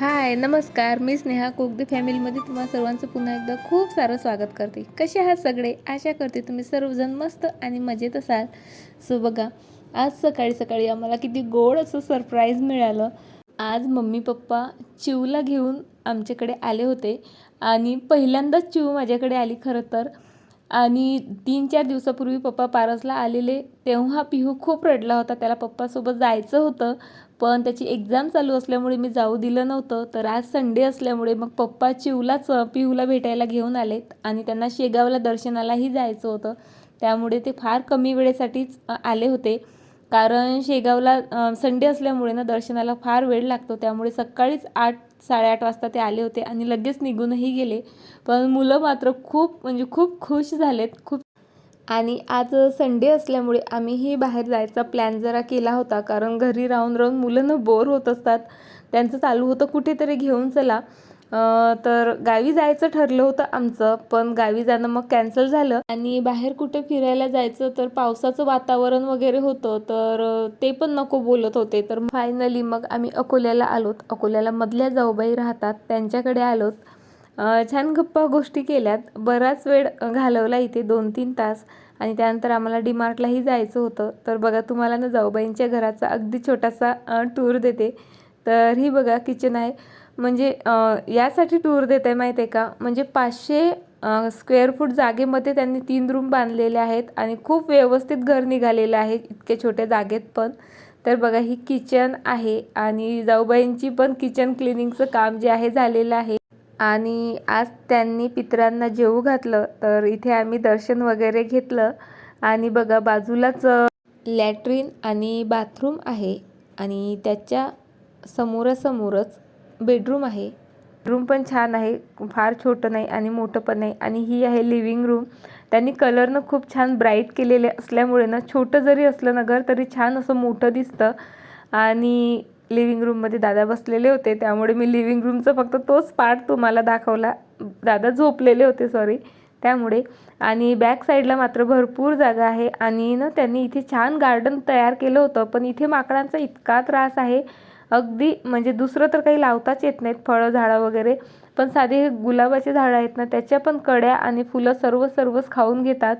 हाय नमस्कार. मी स्नेहा कोगदे फॅमिलीमध्ये तुम्हा सर्वांचं पुन्हा एकदा खूप सारं स्वागत करते. कसे आहात सगळे? आशा करते तुम्ही सर्वजण मस्त आणि मजेत असाल. सो बघा आज सकाळी सकाळी आम्हाला किती गोड असं सरप्राईज मिळालं. आज मम्मी पप्पा चिवला घेऊन आमच्याकडे आले होते आणि पहिल्यांदाच चिव माझ्याकडे आली खरं तर. आणि तीन चार दिवसापूर्वी पप्पा पारसला आलेले तेव्हा पिहू खूप रडला होता. त्याला पप्पासोबत जायचं होतं पण त्याची एक्झाम चालू असल्यामुळे मी जाऊ दिलं नव्हतं. तर आज संडे असल्यामुळे मग पप्पा चिवलाच पिहूला भेटायला घेऊन आलेत आणि त्यांना शेगावला दर्शनालाही जायचं होतं. त्यामुळे ते फार कमी वेळेसाठीच आले होते. कारण शेगावला संडे असल्यामुळे ना दर्शनाला फार वेळ लागतो. त्यामुळे सकाळीच आठ साडेआठ वाजता ते आले होते आणि लगेच निघूनही गेले. पण मुलं मात्र खूप म्हणजे खूप खुश झालेत खूप. आणि आज संडे असल्यामुळे आम्हीही बाहेर जायचा प्लॅन जरा केला होता. कारण घरी राहून राहून मुलं बोर होत असतात. त्यांचं चालू होतं कुठेतरी घेऊन चला. तर गावी जायचं ठरलं होतं आमचं पण गावी जाणं मग कॅन्सल झालं. आणि बाहेर कुठे फिरायला जायचं तर पावसाचं वातावरण वगैरे होतं तर ते पण नको बोलत होते. तर फायनली मग आम्ही अकोल्याला आलोत. अकोल्याला मधल्या जाऊबाई राहतात त्यांच्याकडे आलोत. छान गप्पा गोष्टी केल्यात. बराच वेळ घालवला इथे दोन तीन तास. आणि त्यानंतर आम्हाला डीमार्टलाही जायचं होतं. तर बघा तुम्हाला ना जाऊबाईंच्या घराचा अगदी छोटासा टूर देते. तर ही बघा किचन आहे. म्हणजे यासाठी टूर देते माहीत आहे का? म्हणजे पाचशे स्क्वेअर फूट जागेमध्ये त्यांनी तीन रूम बांधलेले आहेत आणि खूप व्यवस्थित घर निघालेलं आहे इतके छोट्या जागेत पण. तर बघा ही किचन आहे आणि जाऊबाईंची पण किचन क्लिनिंगचं काम जे आहे झालेलं आहे. आणि आज त्यांनी पितरांना जेवू घातलं तर इथे आम्ही दर्शन वगैरे घेतलं. आणि बघा बाजूलाच लॅट्रिन आणि बाथरूम आहे. आणि त्याच्या समोरासमोरच बेडरूम आहे. रूम पण छान आहे फार छोटं नाही आणि मोठं पण नाही आणि ही आहे लिव्हिंग रूम. त्यांनी कलरनं खूप छान ब्राईट केलेले असल्यामुळे ना छोटं जरी असलं ना घर तरी छान असं मोठं दिसतं. आणि लिव्हिंग रूममध्ये दादा बसलेले होते त्यामुळे मी लिव्हिंग रूमचं फक्त तोच पार्ट तुम्हाला दाखवला. दादा झोपलेले होते सॉरी. त्यामुळे आणि बॅक साईडला मात्र भरपूर जागा आहे आणि ना त्यांनी इथे छान गार्डन तयार केलं होतं पण इथे माकडांचा इतका त्रास आहे. अगदी म्हणजे दुसरं तर काही लावताच येत नाहीत फळं झाडं वगैरे. पण साधे गुलाबाचे झाडं आहेत ना त्याच्या पण कड्या आणि फुलं सर्व सर्वच खाऊन घेतात.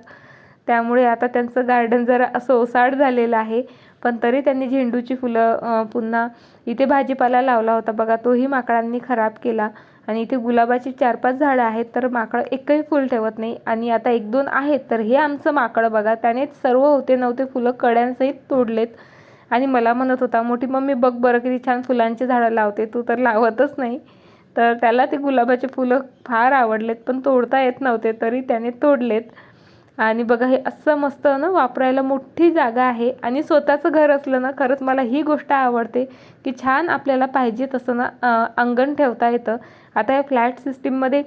त्यामुळे आता त्यांचं गार्डन जरा असं ओसाड झालेलं आहे. पण तरी त्यांनी झेंडूची फुलं पुन्हा इथे भाजीपाला लावला होता. बघा तोही माकडांनी खराब केला. आणि इथे गुलाबाची चार पाच झाडं आहेत तर माकडं एकही फुल ठेवत नाही. आणि आता एक दोन आहेत तर हे आमचं माकडं बघा. त्याने सर्व होते नव्हते फुलं कड्यांसहित तोडलेत. आणि मला म्हणत होता मोठी मम्मी बघ बरं किती छान फुलांची झाडं लावते तू तर लावतच नाही. तर त्याला ते गुलाबाचे फुलं फार आवडलेत पण तोडता येत नव्हते तरी त्याने तोडलेत. आणि बघा हे असं मस्त ना वापरायला मोठी जागा आहे आणि स्वतःचं घर असलं ना खरंच मला ही गोष्ट आवडते की छान आपल्याला पाहिजे तसं ना अंगण ठेवता येतं. आता या फ्लॅट सिस्टीममध्ये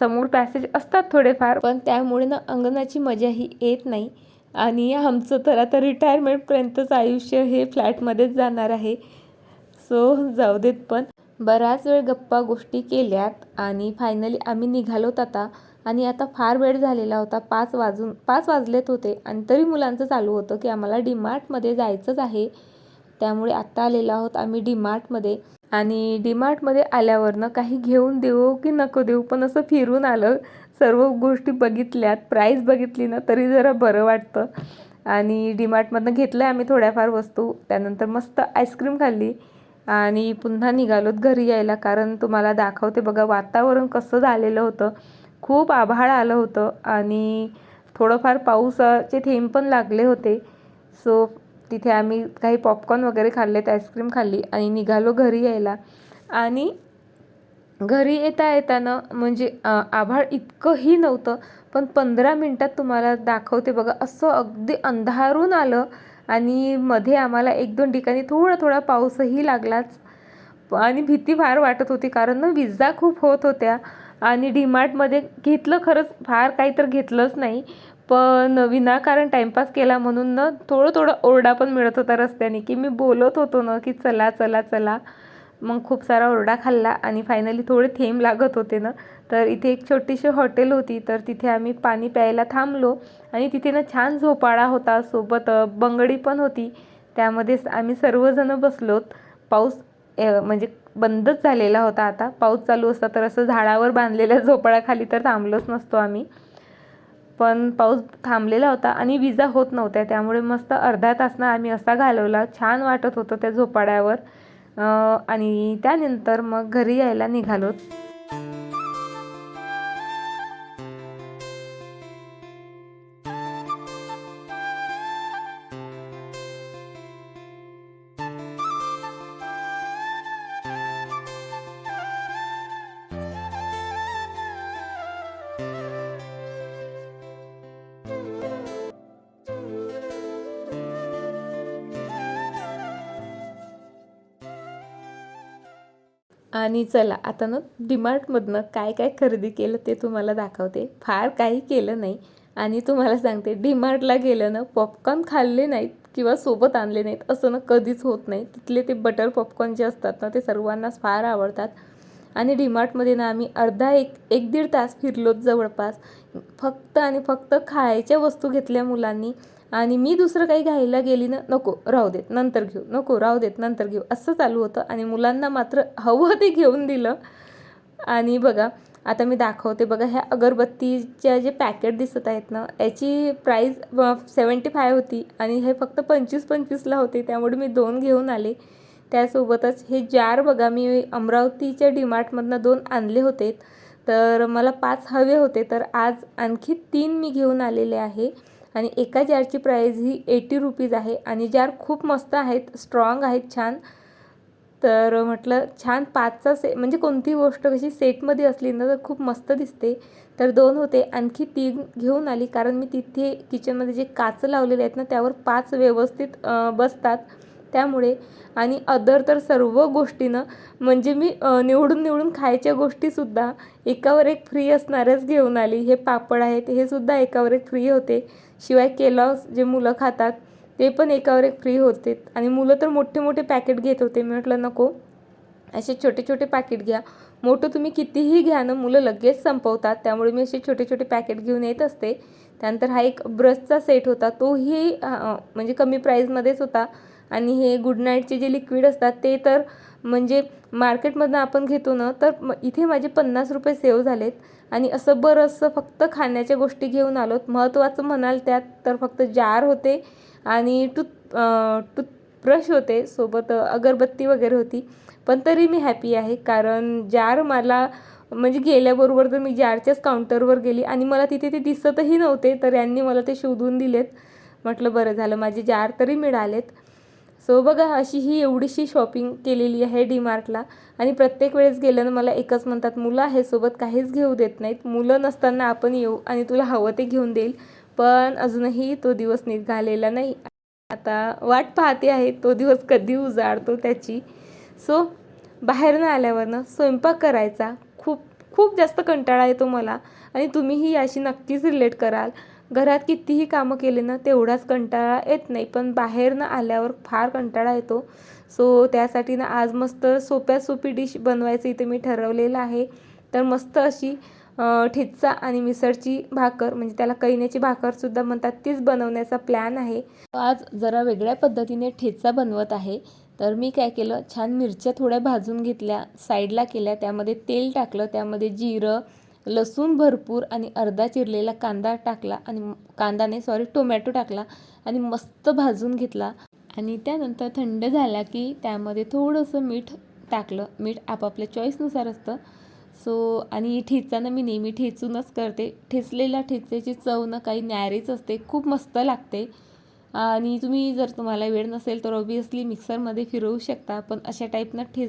समोर पॅसेज असतात थोडेफार पण त्यामुळे ना अंगणाची मजा ही येत नाही. आणि आमचं तर आता रिटायरमेंटपर्यंतच आयुष्य हे फ्लॅटमध्येच जाणार आहे. सो जाऊ देत पण. बराच वेळ गप्पा गोष्टी केल्यात आणि फायनली आम्ही निघालोत आता. आणि आता फार वेळ झालेला होता. पाच वाजून पाच वाजलेत होते. आणि तरी मुलांचं चालू होतं की आम्हाला डीमार्टमध्ये जायचंच आहे. त्यामुळे आत्ता आलेलो आहोत आम्ही डीमार्टमध्ये. आणि डीमार्टमध्ये आल्यावरनं काही घेऊन देऊ की नको देऊ पण असं फिरून आलं. सर्व गोष्टी बघितल्यात प्राईस बघितली ना तरी जरा बरं वाटतं. आणि डीमार्टमधनं घेतलं आहे आम्ही थोड्याफार वस्तू. त्यानंतर मस्त आईस्क्रीम खाल्ली. आणि पुन्हा निघालोत घरी यायला कारण तुम्हाला दाखवते बघा वातावरण कसं झालेलं होतं. खूप आभाळ आलं होतं. आणि थोडंफार पाऊसाचे थेंब पण लागले होते. सो तिथे आम्ही काही पॉपकॉर्न वगैरे खाल्लेत आईस्क्रीम खाल्ली आणि निघालो घरी यायला. आणि घरी येता येताना म्हणजे आभाळ इतकंही नव्हतं पण पंधरा मिनटात तुम्हाला दाखवते बघा असं अगदी अंधारून आलं आणि मध्ये आम्हाला एक दोन ठिकाणी थोडा थोडा पाऊसही लागलाच. आणि भीती फार वाटत होती कारण ना विजा खूप होत होत्या आणि डीमार्टमध्ये घेतलं खरंच फार काही तर घेतलंच नाही. पण विनाकारण टाईमपास केला म्हणून ना थोडं थोडं ओरडा पण मिळत होता रस्त्याने की मी बोलत होतो ना की चला चला चला. मग खूप सारा ओरडा खाल्ला आणि फायनली थोडे थेंब लागत होते ना. तर इथे एक छोटीशी हॉटेल होती तर तिथे आम्ही पाणी प्यायला थांबलो आणि तिथे ना छान झोपाळा होता. सोबत बंगडी पण होती. त्यामध्येच आम्ही सर्वजण बसलोत. पाऊस म्हणजे बंदच झालेला होता आता. पाऊस चालू असता तर असं झाडावर बांधलेल्या झोपाळ्याखाली तर थांबलोच नसतो आम्ही. पण पाऊस थांबलेला होता आणि विजा होत नव्हत्या. त्यामुळे मस्त अर्धा तासनं आम्ही असा घालवला. छान वाटत होतं त्या झोपाळ्यावर. आणि त्यानंतर मग घरी यायला निघालो. आणि चला आता ना डिमार्टमधनं काय काय खरेदी केलं ते तुम्हाला दाखवते. फार काही केलं नाही. आणि तुम्हाला सांगते डीमार्टला गेलं ना पॉपकॉर्न खाल्ले नाहीत किंवा सोबत आणले नाहीत असं ना कधीच होत नाही. तिथले ते बटर पॉपकॉर्न जे असतात ना ते सर्वांनाच फार आवडतात. आणि डीमार्टमध्ये ना आम्ही अर्धा एक एक दीड तास फिरलोच जवळपास. फक्त आणि फक्त खायच्या वस्तू घेतल्या मुलांनी. आणि मी दुसरं काही घ्यायला गेली ना नको राहू देत नंतर घेऊ नको राहू देत नंतर घेऊ असं चालू होतं. आणि मुलांना मात्र हवं ते घेऊन दिलं. आणि बघा आता मी दाखवते बघा ह्या अगरबत्तीच्या जे पॅकेट दिसत आहेत ना याची प्राईज सेवन्टी फाय होती आणि हे फक्त पंचवीस पंचवीसला होते त्यामुळे मी दोन घेऊन आले. त्यासोबतच हे जार बघा मी अमरावतीच्या डीमार्टमधनं दोन आणले होते. तर मला पाच हवे होते तर आज आणखी तीन मी घेऊन आलेले आहे. आणि एका जारची प्राईज ही एटी रुपीज आहे. आणि जार खूप मस्त आहेत स्ट्रॉंग आहेत छान. तर म्हटलं छान पाचचा से म्हणजे कोणती गोष्ट कशी सेटमध्ये असली ना तर खूप मस्त दिसते. तर दोन होते. आणखी तीन घेऊन आली कारण मी तिथे किचनमध्ये जे काच लावलेले आहेत ना त्यावर पाच व्यवस्थित बसतात. त्यामुळे आणि अदर तर सर्व गोष्टीनं म्हणजे मी निवडून निवडून खायच्या गोष्टीसुद्धा एकावर एक फ्री असणाऱ्याच घेऊन आली. हे पापड आहेत हे सुद्धा एकावर एक फ्री होते. शिवाय केलॉस जे मुलं खातात ते पण एकावर एक फ्री होते. आणि मुलं तर मोठे मोठे पॅकेट घेत होते. मी म्हटलं नको असे छोटे छोटे पॅकेट घ्या. मोठं तुम्ही कितीही घ्या ना मुलं लगेच संपवतात. त्यामुळे मी असे छोटे छोटे पॅकेट घेऊन येत असते. त्यानंतर हा एक ब्रशचा सेट होता. तोही म्हणजे कमी प्राईजमध्येच होता. आणि हे गुड नाईटचे जे लिक्विड असतात ते तर म्हणजे मार्केटमधनं आपण घेतो ना तर म- इथे माझे पन्नास रुपये सेव्ह झालेत. आणि असं बरंचसं फक्त खाण्याच्या गोष्टी घेऊन आलोत. महत्त्वाचं म्हणाल त्यात तर फक्त जार होते आणि टूथ टूथब्रश होते सोबत अगरबत्ती वगैरे होती. पण तरी मी हॅपी आहे कारण जार मला म्हणजे गेल्याबरोबर तर मी जारच्याच काउंटरवर गेली आणि मला तिथे ते दिसतही नव्हते तर यांनी मला ते शोधून दिलेत. म्हटलं बरं झालं माझे जार तरी मिळालेत. सो बघा अशी ही एवढीशी शॉपिंग केलेली आहे डीमार्टला आणि प्रत्येक वेळेस गेलं ना मला एकच म्हणतात मुलं आहे सोबत काहीच घेऊ देत नाहीत. मुलं नसताना आपण येऊ आणि तुला हवं ते घेऊन देईल. पण अजूनही तो दिवस निघालेला नाही. आता वाट पाहते आहे तो दिवस कधी उजाडतो त्याची. सो बाहेरनं आल्यावरनं स्वयंपाक करायचा. खूप खूप जास्त कंटाळा येतो मला. आणि तुम्हीही याशी नक्कीच रिलेट कराल. घरात कितीही कामं केले ना तेवढाच कंटाळा येत नाही. पण बाहेरनं आल्यावर फार कंटाळा येतो. सो त्यासाठी ना आज मस्त सोप्या सोपी डिश बनवायचं इथे मी ठरवलेलं आहे. तर मस्त अशी अं, ठेचा आणि मिसळची भाकर म्हणजे त्याला कैन्याची भाकरसुद्धा म्हणतात तीच बनवण्याचा प्लॅन आहे. आज जरा वेगळ्या पद्धतीने ठेचा बनवत आहे. तर मी काय केलं छान मिरच्या थोड्या भाजून घेतल्या साईडला केल्या त्यामध्ये तेल टाकलं त्यामध्ये जिरं लसूण भरपूर आणि अर्धा चिरलेला कांदा टाकला आणि कांदा नाही सॉरी टोमॅटो टाकला आणि मस्त भाजून घेतला. आणि त्यानंतर थंड झाला की त्यामध्ये थोडंसं मीठ टाकलं. मीठ आपापल्या चॉईसनुसार असतं. सो आणि ठेचानं मी नेहमी ठेचूनच करते. ठेचलेल्या ठेचेची चव ना काही न्यारीच असते. खूप मस्त लागते. आणि तुम्ही जर तुम्हाला वेळ नसेल तर ऑबियसली मिक्सरमध्ये फिरवू शकता. पण अशा टाईपनं ठे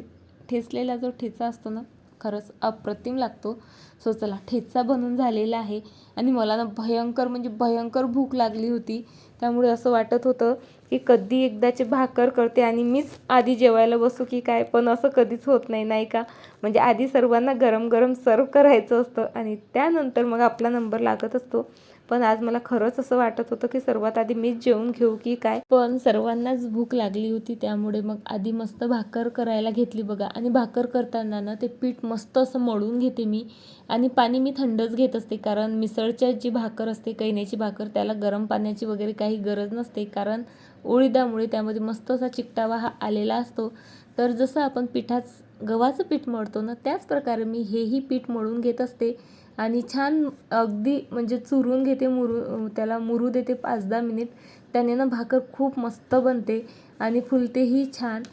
ठेचलेला जो ठेचा असतो ना खरंच अप्रतिम लागतो. सो चला ठेचा बनून झालेला आहे. आणि मला ना भयंकर म्हणजे भयंकर भूक लागली होती. त्यामुळे असं वाटत होतं की कधी एकदाचे भाकर करते आणि मीच आधी जेवायला बसू की काय पण असं कधीच होत नाही नाही का? म्हणजे आधी सर्वांना गरम गरम सर्व करायचं असतं आणि त्यानंतर मग आपला नंबर लागत असतो. पण आज मला खरंच असं वाटत होतं की सर्वात आधी मीच जेवून घेऊ की काय? पण सर्वांनाच भूक लागली होती त्यामुळे मग आधी मस्त भाकर करायला घेतली बघा. आणि भाकर करताना ना ते पीठ मस्त असं मळून घेते मी. आणि पाणी मी थंडच घेत असते कारण मिसळच्या जी भाकर असते कैन्याची भाकर त्याला गरम पाण्याची वगैरे काही गरज नसते. कारण उळीदामुळे त्यामध्ये मस्त असा चिकटावा हा आलेला असतो. तर जसं आपण पिठाच गव्हाचं पीठ मळतो ना त्याच प्रकारे मी हेही पीठ मळून घेत असते. आणि छान अगदी म्हणजे चुरून घेते मुरू त्याला मुरू देते पाच दहा मिनिट. त्याने ना भाकर खूप मस्त बनते आणि फुलतेही छान.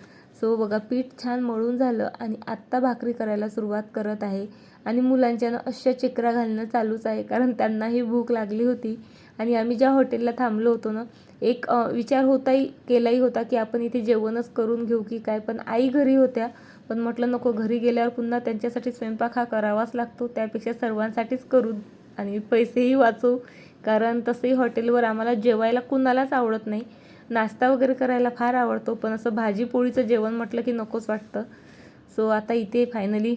सो बघा पीठ छान मळून झालं आणि आत्ता भाकरी करायला सुरुवात करत आहे. आणि मुलांच्या ना अशा चिकरा घालणं चालूच आहे कारण त्यांनाही भूक लागली होती. आणि आम्ही ज्या हॉटेलला थांबलो होतो ना एक विचार होताही केलाही होता की आपण इथे जेवणच करून घेऊ की काय पण आई घरी होत्या. पण म्हटलं नको घरी गेल्यावर पुन्हा त्यांच्यासाठी स्वयंपाक हा करावाच लागतो. त्यापेक्षा सर्वांसाठीच करू आणि पैसेही वाचवू कारण तसंही हॉटेलवर आम्हाला जेवायला कुणालाच आवडत नाही. नाश्ता वगैरे करायला फार आवडतो पण असं भाजी पोळीचं जेवण म्हटलं की नकोच वाटतं. सो आता इथे फायनली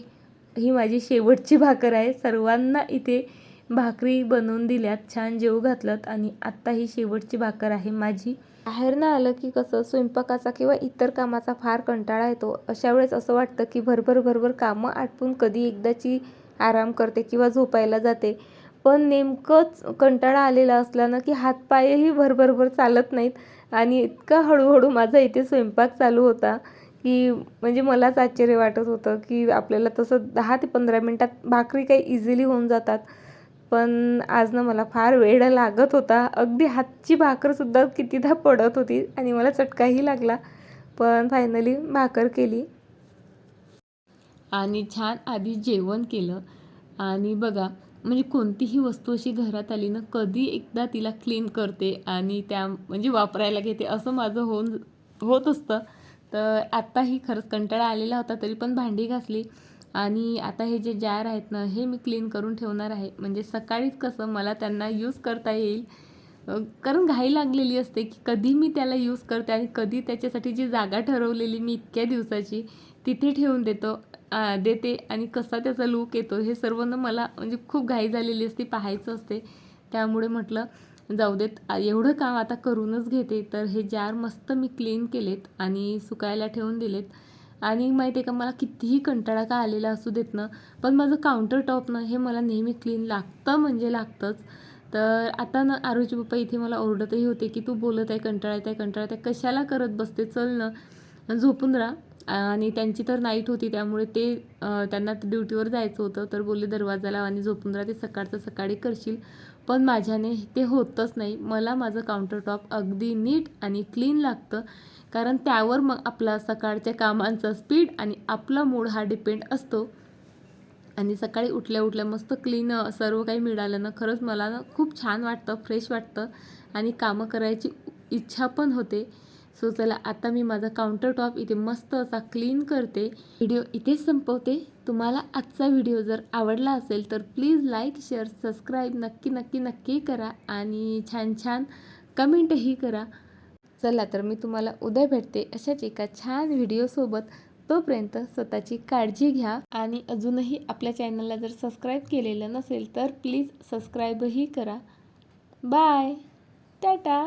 ही माझी शेवटची भाकर आहे. सर्वांना इथे भाकरी बनवून दिल्यात छान जेवू घातलत आणि आत्ता ही शेवटची भाकर आहे माझी. बाहेरनं आलं की कसं स्वयंपाकाचा किंवा इतर कामाचा फार कंटाळा येतो. अशा वेळेस असं वाटतं की भरभर भरभर कामं आटपून कधी एकदाची आराम करते किंवा झोपायला जाते. पण नेमकंच कंटाळा आलेला असला ना की हातपायही भरभरभर चालत नाहीत. आणि इतका हळूहळू माझा इथे स्वयंपाक चालू होता की म्हणजे मलाच आश्चर्य वाटत होतं की आपल्याला तसं दहा ते पंधरा मिनटात भाकरी काही इझिली होऊन जातात. पण आज ना मला फार वेळ लागत होता. अगदी हातची भाकरसुद्धा कितीदा पडत होती आणि मला चटकाही लागला. पण फायनली भाकर केली. आणि छान आधी जेवण केलं. आणि बघा म्हणजे कोणतीही वस्तू अशी घरात आली ना कधी एकदा तिला क्लीन करते आणि त्या म्हणजे वापरायला घेते असं माझं होऊन होत असतं. तर आत्ताही खरंच कंटाळा आलेला होता तरी पण भांडी घासली. आणि आता हे जे जार आहेत ना हे मी क्लीन करून ठेवणार आहे. म्हणजे सकाळीच कसं मला त्यांना यूज करता येईल. कारण घाई लागलेली असते की कधी मी त्याला यूज करते आणि कधी त्याच्यासाठी जी जागा ठरवलेली मी इतक्या दिवसाची तिथे ठेवून देतो आ, देते आणि कसा त्याचा लूक येतो हे सर्व ना मला म्हणजे खूप घाई झालेली असते पाहायचं असते. त्यामुळे म्हटलं जाऊ देत एवढं काम आता करूनच घेते. तर हे जार मस्त मी क्लीन केलेत आणि सुकायला ठेवून दिलेत. आणि माहिती आहे का मला कितीही कंटाळा का आलेला असू देत ना पण माझं काउंटर टॉप ना हे मला नेहमी क्लीन लागतं म्हणजे लागतंच. तर आता ना आरोजी पप्पा इथे मला ओरडतही होते की तू बोलत आहे कंटाळत आहे कंटाळत आहे कशाला करत बसते? चल ना झोपून राहा. आणि त्यांची तर नाईट होती त्यामुळे ते त्यांना ड्युटीवर जायचं होतं तर बोलले दरवाजा लाव आणि झोपून राहा ते सकाळचं सकाळी करशील. पण माझ्याने ते होतच नाही. मला माझं काउंटर टॉप अगदी नीट आणि क्लीन लागतं. कारण त्यावर मग आपला सकाळच्या कामांचा स्पीड आणि आपला मूड हा डिपेंड असतो. आणि सकाळी उठल्या उठल्या मस्त क्लीन सर्व काही मिळालं ना. खरंच मला ना खूप छान वाटतं फ्रेश वाटतं. आणि कामं करायची इच्छा पण होते. सो चला आता मी माझा काउंटर टॉप इथे मस्त असा क्लीन करते. व्हिडिओ इथेच संपवते. तुम्हाला आजचा व्हिडिओ जर आवडला असेल तर प्लीज लाईक शेअर सबस्क्राईब नक्की नक्की नक्की करा आणि छान छान कमेंटही करा. चला तर मी तुम्हाला उद्या भेटते अशाच एका छान व्हिडिओसोबत तोपर्यंत स्वतःची काळजी घ्या आणि अजूनही आपल्या चॅनलला जर सबस्क्राईब केलेलं नसेल तर प्लीज सबस्क्राईबही करा. बाय टाटा